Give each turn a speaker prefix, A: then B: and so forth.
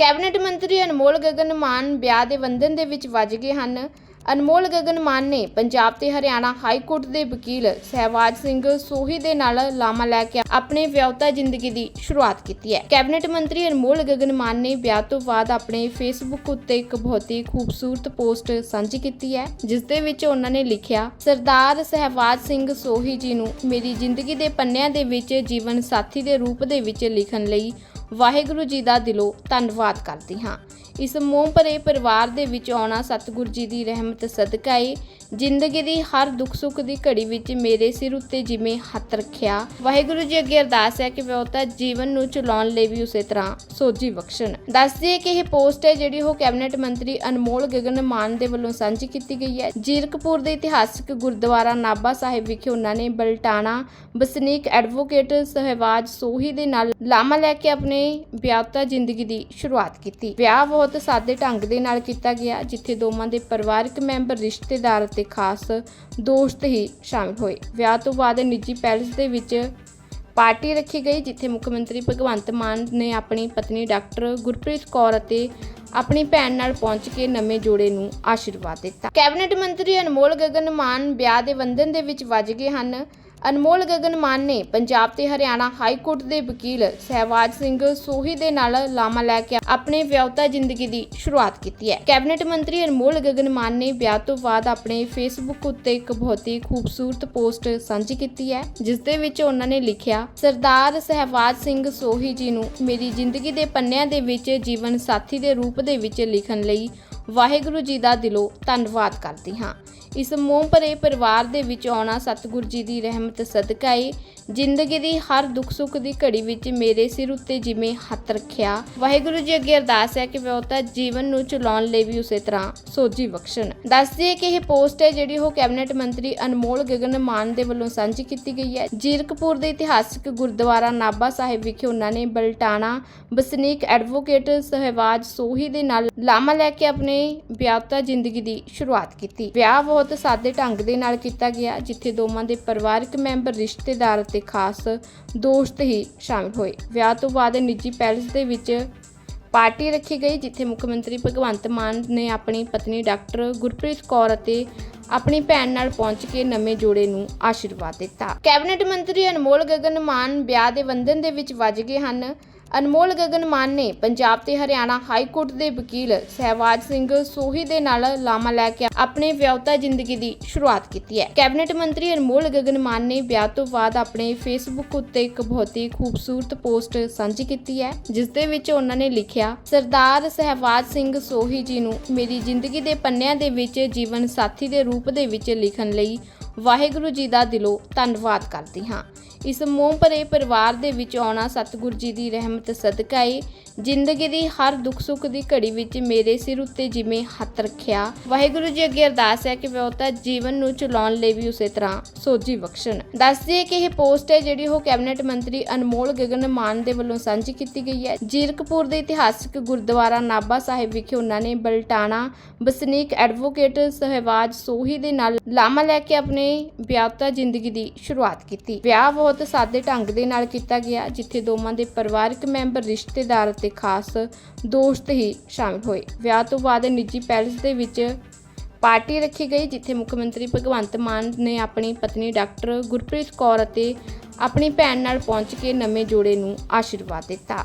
A: Cabinet ਮੰਤਰੀ ਅਨਮੋਲ ਗਗਨ ਮਾਨ ਵਿਆਹ ਦੇ ਬੰਧਨ ਦੇ ਵਿੱਚ ਵੱਜ ਗਏ ਹਨ। ਅਨਮੋਲ ਗਗਨ ਮਾਨ ਨੇ ਪੰਜਾਬ ਤੇ ਹਰਿਆਣਾ ਹਾਈ ਕੋਰਟ ਦੇ ਵਕੀਲ ਸਹਿਵਾਜ ਸਿੰਘ ਸੋਹੀ ਦੇ ਨਾਲ ਲਾਮਾ ਲੈ ਕੇ ਆਪਣੇ ਵਿਆਹਤਾ ਜ਼ਿੰਦਗੀ ਦੀ ਸ਼ੁਰੂਆਤ ਕੀਤੀ ਹੈ। ਕੈਬਨਿਟ ਮੰਤਰੀ ਅਨਮੋਲ ਗਗਨ ਮਾਨ ਨੇ ਵਿਆਹ ਤੋਂ ਬਾਅਦ ਆਪਣੇ ਫੇਸਬੁੱਕ ਉੱਤੇ ਇੱਕ ਬਹੁਤ ਹੀ ਖੂਬਸੂਰਤ ਪੋਸਟ ਸਾਂਝੀ ਕੀਤੀ ਹੈ, ਜਿਸ ਦੇ ਵਿੱਚ ਉਹਨਾਂ ਨੇ ਲਿਖਿਆ, ਸਰਦਾਰ ਸਹਿਵਾਜ ਸਿੰਘ ਸੋਹੀ ਜੀ ਨੂੰ ਮੇਰੀ ਜ਼ਿੰਦਗੀ ਦੇ ਪੰਨਿਆਂ ਦੇ ਵਿੱਚ ਜੀਵਨ ਸਾਥੀ ਦੇ ਰੂਪ ਦੇ ਵਿੱਚ ਲਿਖਣ ਲਈ ਵਾਹਿਗੁਰੂ ਜੀ ਦਾ ਦਿਲੋਂ ਧੰਨਵਾਦ ਕਰਦੀ ਹਾਂ। ਇਸ ਮੋਹ ਭਰੇ ਪਰਿਵਾਰ ਦੇ ਵਿੱਚ ਆਉਣਾ ਸਤਿਗੁਰ ਜੀ ਦੀ ਰਹਿਮਤ ਸਦਕਾ ਏ। ਜ਼ਿੰਦਗੀ ਦੀ ਹਰ ਦੁੱਖ ਸੁੱਖ ਦੀ ਘੜੀ ਵਿੱਚ ਮੇਰੇ ਸਿਰ ਉੱਤੇ ਜਿਵੇਂ ਹੱਥ ਰੱਖਿਆ। ਵਾਹਿਗੁਰੂ ਜੀ ਅੱਗੇ ਅਰਦਾਸ ਹੈ ਕਿ ਵਿਆਹਤਾ ਜੀਵਨ ਨੂੰ ਚਲਾਉਣ ਲਈ ਵੀ ਉਸੇ ਤਰ੍ਹਾਂ ਸੋਝੀ ਬਖਸ਼ਣ। ਦੱਸ ਦਈਏ ਕਿ ਇਹ ਪੋਸਟ ਹੈ ਜਿਹੜੀ ਉਹ ਕੈਬਨਿਟ ਮੰਤਰੀ ਅਨਮੋਲ ਗਗਨ ਮਾਨ ਦੇ ਵੱਲੋਂ ਸਾਂਝੀ ਕੀਤੀ ਗਈ ਹੈ। ਜੀਰਕਪੁਰ ਦੇ ਇਤਿਹਾਸਕ ਗੁਰਦੁਆਰਾ ਨਾਭਾ ਸਾਹਿਬ ਵਿਖੇ ਉਹਨਾਂ ਨੇ ਬਲਟਾਣਾ ਵਸਨੀਕ ਐਡਵੋਕੇਟ ਸਹਿਵਾਜ ਸੋਹੀ ਦੇ ਨਾਲ ਲਾਮਾ ਲੈ ਕੇ ਆਪਣੇ ਵਿਆਹਤਾ ਜ਼ਿੰਦਗੀ ਦੀ ਸ਼ੁਰੂਆਤ ਕੀਤੀ। ਵਿਆਹ ਬਹੁਤ ਸਾਦੇ ਢੰਗ ਦੇ ਨਾਲ ਕੀਤਾ ਗਿਆ, ਜਿੱਥੇ ਦੋਵਾਂ ਦੇ ਪਰਿਵਾਰਕ ਮੈਂਬਰ, ਰਿਸ਼ਤੇਦਾਰ ਅਤੇ ਖਾਸ ਦੋਸਤ ਹੀ ਸ਼ਾਮਿਲ ਹੋਏ। ਵਿਆਹ ਤੋਂ ਬਾਅਦ ਨਿੱਜੀ ਪੈਲਸ ਦੇ ਵਿੱਚ ਪਾਰਟੀ ਰੱਖੀ ਗਈ, ਜਿੱਥੇ ਮੁੱਖ ਮੰਤਰੀ ਭਗਵੰਤ ਮਾਨ ਨੇ ਆਪਣੀ ਪਤਨੀ ਡਾਕਟਰ ਗੁਰਪ੍ਰੀਤ ਕੌਰ ਅਤੇ ਆਪਣੀ ਭੈਣ ਨਾਲ ਪਹੁੰਚ ਕੇ ਨਵੇਂ ਜੋੜੇ ਨੂੰ ਆਸ਼ੀਰਵਾਦ ਦਿੱਤਾ। ਕੈਬਨਿਟ ਮੰਤਰੀ ਅਨਮੋਲ ਗਗਨ ਮਾਨ ਵਿਆਹ ਦੇ ਬੰਧਨ ਦੇ ਵਿੱਚ ਵੱਜ ਗਏ ਹਨ। ਅਨਮੋਲ ਗਗਨ ਮਾਨ ਨੇ ਪੰਜਾਬ ਤੇ ਹਰਿਆਣਾ ਹਾਈ ਕੋਰਟ ਦੇ ਵਕੀਲ ਸਹਿਵਾਜ ਸਿੰਘ ਸੋਹੀ ਦੇ ਨਾਲ ਲਾਮਾ ਲੈ ਕੇ ਆਪਣੇ ਵਿਆਹਤਾ ਜ਼ਿੰਦਗੀ ਦੀ ਸ਼ੁਰੂਆਤ ਕੀਤੀ ਹੈ। ਕੈਬਨਿਟ ਮੰਤਰੀ ਅਨਮੋਲ ਗਗਨ ਮਾਨ ਨੇ ਵਿਆਹ ਤੋਂ ਬਾਅਦ ਆਪਣੇ ਫੇਸਬੁੱਕ ਉੱਤੇ ਇੱਕ ਬਹੁਤ ਹੀ ਖੂਬਸੂਰਤ ਪੋਸਟ ਸਾਂਝੀ ਕੀਤੀ ਹੈ, ਜਿਸ ਦੇ ਵਿੱਚ ਉਹਨਾਂ ਨੇ ਲਿਖਿਆ, ਸਰਦਾਰ ਸਹਿਵਾਜ ਸਿੰਘ ਸੋਹੀ ਜੀ ਨੂੰ ਮੇਰੀ ਜ਼ਿੰਦਗੀ ਦੇ ਪੰਨਿਆਂ ਦੇ ਵਿੱਚ ਜੀਵਨ ਸਾਥੀ ਦੇ ਰੂਪ ਦੇ ਵਿੱਚ ਲਿਖਣ ਲਈ ਵਾਹਿਗੁਰੂ ਜੀ ਦਾ ਦਿਲੋਂ ਧੰਨਵਾਦ ਕਰਦੀ ਹਾਂ। ਇਸ ਮੋਹ ਭਰੇ ਪਰਿਵਾਰ ਦੇ ਵਿੱਚ ਆਉਣਾ ਸਤਿਗੁਰ ਜੀ ਦੀ ਰਹਿਮਤ ਸਦਕਾ ਏ। ਜ਼ਿੰਦਗੀ ਦੀ ਹਰ ਦੁੱਖ ਸੁੱਖ ਦੀ ਘੜੀ ਵਿੱਚ ਮੇਰੇ ਸਿਰ ਉੱਤੇ ਜਿਵੇਂ ਹੱਥ ਰੱਖਿਆ। ਵਾਹਿਗੁਰੂ ਜੀ ਅੱਗੇ ਅਰਦਾਸ ਹੈ ਕਿ ਵਿਆਹਤਾ ਜੀਵਨ ਨੂੰ ਚਲਾਉਣ ਲਈ ਵੀ ਉਸੇ ਤਰ੍ਹਾਂ ਸੋਝੀ ਬਖਸ਼ਣ। ਦੱਸ ਦਈਏ ਕਿ ਇਹ ਪੋਸਟ ਹੈ ਜਿਹੜੀ ਉਹ ਕੈਬਨਿਟ ਮੰਤਰੀ ਅਨਮੋਲ ਗਗਨ ਮਾਨ ਦੇ ਵੱਲੋਂ ਸਾਂਝੀ ਕੀਤੀ ਗਈ ਹੈ। ਜੀਰਕਪੁਰ ਦੇ ਇਤਿਹਾਸਕ ਗੁਰਦੁਆਰਾ ਨਾਭਾ ਸਾਹਿਬ ਵਿਖੇ ਉਹਨਾਂ ਨੇ ਬਲਟਾਣਾ ਵਸਨੀਕ ਐਡਵੋਕੇਟ ਸਹਿਵਾਜ ਸੋਹੀ ਦੇ ਨਾਲ ਲਾਮਾ ਲੈ ਕੇ ਆਪਣੇ ਵਿਆਹਤਾ ਜ਼ਿੰਦਗੀ ਦੀ ਸ਼ੁਰੂਆਤ ਕੀਤੀ। ਵਿਆਹ ਬਹੁਤ ਸਾਦੇ ਢੰਗ ਦੇ ਨਾਲ ਕੀਤਾ ਗਿਆ, ਜਿੱਥੇ ਦੋਵਾਂ ਦੇ ਪਰਿਵਾਰਕ ਮੈਂਬਰ, ਰਿਸ਼ਤੇਦਾਰ ਅਤੇ ਖਾਸ ਦੋਸਤ ਹੀ ਸ਼ਾਮਿਲ ਹੋਏ। ਵਿਆਹ ਤੋਂ ਬਾਅਦ ਨਿੱਜੀ ਪੈਲਸ ਦੇ ਵਿੱਚ ਪਾਰਟੀ ਰੱਖੀ ਗਈ, ਜਿੱਥੇ ਮੁੱਖ ਮੰਤਰੀ ਭਗਵੰਤ ਮਾਨ ਨੇ ਆਪਣੀ ਪਤਨੀ ਡਾਕਟਰ ਗੁਰਪ੍ਰੀਤ ਕੌਰ ਅਤੇ ਆਪਣੀ ਭੈਣ ਨਾਲ ਪਹੁੰਚ ਕੇ ਨਵੇਂ ਜੋੜੇ ਨੂੰ ਆਸ਼ੀਰਵਾਦ ਦਿੱਤਾ। ਕੈਬਨਿਟ ਮੰਤਰੀ ਅਨਮੋਲ ਗਗਨ ਮਾਨ ਵਿਆਹ ਦੇ ਬੰਧਨ ਦੇ ਵਿੱਚ ਵੱਜ ਗਏ ਹਨ। ਅਨਮੋਲ ਗਗਨ ਮਾਨ ਨੇ ਪੰਜਾਬ ਤੇ ਹਰਿਆਣਾ ਹਾਈ ਕੋਰਟ ਦੇ ਵਕੀਲ ਸਹਿਵਾਜ ਸਿੰਘ ਸੋਹੀ ਦੇ ਨਾਲ ਲਾਮਾ ਲੈ ਕੇ ਆਪਣੇ ਵਿਆਹਤਾ ਜ਼ਿੰਦਗੀ ਦੀ ਸ਼ੁਰੂਆਤ ਕੀਤੀ ਹੈ। ਕੈਬਨਿਟ ਮੰਤਰੀ ਅਨਮੋਲ ਗਗਨ ਮਾਨ ਨੇ ਵਿਆਹ ਤੋਂ ਬਾਅਦ ਆਪਣੇ ਫੇਸਬੁੱਕ ਉੱਤੇ ਇੱਕ ਬਹੁਤ ਹੀ ਖੂਬਸੂਰਤ ਪੋਸਟ ਸਾਂਝੀ ਕੀਤੀ ਹੈ, ਜਿਸ ਦੇ ਵਿੱਚ ਉਹਨਾਂ ਨੇ ਲਿਖਿਆ, ਸਰਦਾਰ ਸਹਿਵਾਜ ਸਿੰਘ ਸੋਹੀ ਜੀ ਨੂੰ ਮੇਰੀ ਜ਼ਿੰਦਗੀ ਦੇ ਪੰਨਿਆਂ ਦੇ ਵਿੱਚ ਜੀਵਨ ਸਾਥੀ ਦੇ ਰੂਪ ਦੇ ਵਿੱਚ ਲਿਖਣ ਲਈ ਵਾਹਿਗੁਰੂ ਜੀ ਦਾ ਦਿਲੋਂ ਧੰਨਵਾਦ ਕਰਦੀ ਹਾਂ। ਇਸ ਮੋਹ ਭਰੇ ਪਰਿਵਾਰ ਦੇ ਵਿੱਚ ਆਉਣਾ ਸਤਿਗੁਰੂ ਜੀ ਦੀ ਰਹਿਮਤ ਸਦਕਾ ਏ। ਜ਼ਿੰਦਗੀ ਦੀ ਹਰ ਦੁੱਖ ਸੁੱਖ ਦੀ ਘੜੀ ਵਿੱਚ ਮੇਰੇ ਸਿਰ ਉੱਤੇ ਜਿਵੇਂ ਹੱਥ ਰੱਖਿਆ। ਵਾਹਿਗੁਰੂ ਜੀ ਅੱਗੇ ਅਰਦਾਸ ਹੈ ਕਿ ਵਿਆਹਤਾ ਜੀਵਨ ਨੂੰ ਚਲਾਉਣ ਲਈ ਵੀ ਉਸੇ ਤਰ੍ਹਾਂ ਸੋਝੀ ਬਖਸ਼ਣ। ਦੱਸ ਦਈਏ ਕਿ ਇਹ ਪੋਸਟ ਹੈ ਜਿਹੜੀ ਉਹ ਕੈਬਨਿਟ ਮੰਤਰੀ ਅਨਮੋਲ ਗਗਨ ਮਾਨ ਦੇ ਵੱਲੋਂ ਸਾਂਝੀ ਕੀਤੀ ਗਈ ਹੈ। ਜੀਰਕਪੁਰ ਦੇ ਇਤਿਹਾਸਕ ਗੁਰਦੁਆਰਾ ਨਾਭਾ ਸਾਹਿਬ ਵਿਖੇ ਉਹਨਾਂ ਨੇ ਬਲਟਾਣਾ ਵਸਨੀਕ ਐਡਵੋਕੇਟ ਸਹਿਵਾਜ ਸੋਹੀ ਦੇ ਨਾਲ ਲਾਮਾ ਲੈ ਕੇ ਆਪਣੇ ਵਿਆਹਤਾ ਜ਼ਿੰਦਗੀ ਦੀ ਸ਼ੁਰੂਆਤ ਕੀਤੀ। ਵਿਆਹ ਬਹੁਤ ਸਾਦੇ ਢੰਗ ਦੇ ਨਾਲ ਕੀਤਾ ਗਿਆ, ਜਿੱਥੇ ਦੋਵਾਂ ਦੇ ਪਰਿਵਾਰਕ ਮੈਂਬਰ, ਰਿਸ਼ਤੇਦਾਰ ਅਤੇ ਖਾਸ ਦੋਸਤ ਹੀ ਸ਼ਾਮਿਲ ਹੋਏ। ਵਿਆਹ ਤੋਂ ਬਾਅਦ ਨਿੱਜੀ ਪੈਲਸ ਦੇ ਵਿੱਚ ਪਾਰਟੀ ਰੱਖੀ ਗਈ, ਜਿੱਥੇ ਮੁੱਖ ਮੰਤਰੀ ਭਗਵੰਤ ਮਾਨ ਨੇ ਆਪਣੀ ਪਤਨੀ ਡਾਕਟਰ ਗੁਰਪ੍ਰੀਤ ਕੌਰ ਅਤੇ ਆਪਣੀ ਭੈਣ ਨਾਲ ਪਹੁੰਚ ਕੇ ਨਵੇਂ ਜੋੜੇ ਨੂੰ ਆਸ਼ੀਰਵਾਦ ਦਿੱਤਾ।